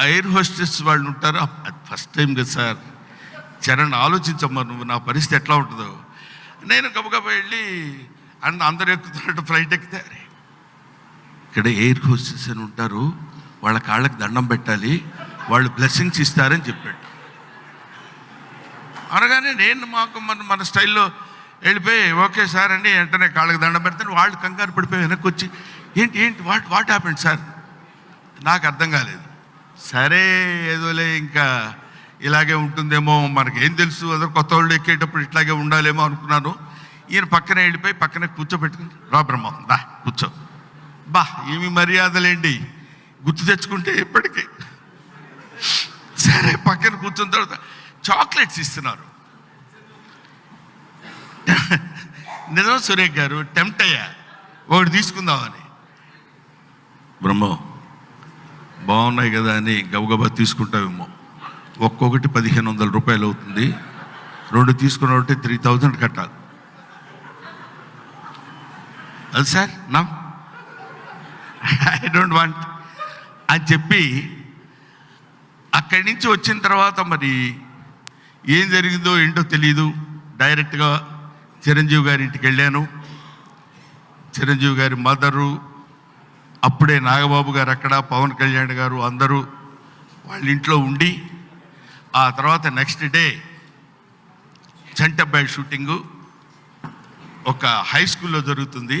Air hostess వాళ్ళు ఉంటారు. First time కదా సార్. చరణ్ ఆలోచించమ్మా నువ్వు నా పరిస్థితి ఎట్లా ఉంటుందో. నేను గబగబ వెళ్ళి అండ్ అందరు ఎక్కుతున్నట్టు ఫ్లైట్ ఎక్కితే ఇక్కడ ఎయిర్ హోస్టెస్ అని ఉంటారు. వాళ్ళ కాళ్ళకి దండం పెట్టాలి. వాళ్ళు బ్లెస్సింగ్స్ ఇస్తారని చెప్పాడు. అనగానే నేను మాకు మన మన స్టైల్లో వెళ్ళిపోయి ఓకే సార్ అండి వెంటనే కాళ్ళకి దండం పెడతాను వాళ్ళు కంగారు పడిపోయి వెనక్కి వచ్చి ఏంటి ఏంటి వాట్ వాట్ హ్యాపెండ్ సార్ నాకు అర్థం కాలేదు. సరే ఏదోలే ఇంకా ఇలాగే ఉంటుందేమో మనకి ఏం తెలుసు అందరూ కొత్త వాళ్ళు ఎక్కేటప్పుడు ఇట్లాగే ఉండాలేమో అనుకున్నాను. ఈయన పక్కన వెళ్ళిపోయి పక్కన కూర్చోబెట్టుకుని రా బ్రహ్మ దా కూర్చో. బా ఏమి మర్యాదలేండి. గుర్తు తెచ్చుకుంటే ఇప్పటికీ. సరే పక్కన కూర్చున్న తర్వాత చాక్లెట్స్ ఇస్తున్నారు. నిజం సురేష్ గారు టెంప్ట్ అయ్యా. ఒకటి తీసుకుందామని. బ్రహ్మ బాగున్నాయి కదా అని గబగబా తీసుకుంటావేమో. ఒక్కొక్కటి పదిహేను వందల రూపాయలు అవుతుంది. రెండు తీసుకున్న ఒకటి త్రీ థౌజండ్ కట్టాలి. అది సార్ నా? ఐ డోంట్ వాంట్ అని చెప్పి అక్కడి నుంచి వచ్చిన తర్వాత మరి ఏం జరిగిందో ఏంటో తెలియదు డైరెక్ట్గా చిరంజీవి గారి ఇంటికి వెళ్ళాను. చిరంజీవి గారి మదరు అప్పుడే నాగబాబు గారు అక్కడ పవన్ కళ్యాణ్ గారు అందరూ వాళ్ళ ఇంట్లో ఉండి ఆ తర్వాత నెక్స్ట్ డే చంటబ్బాయి షూటింగు ఒక హై స్కూల్లో జరుగుతుంది.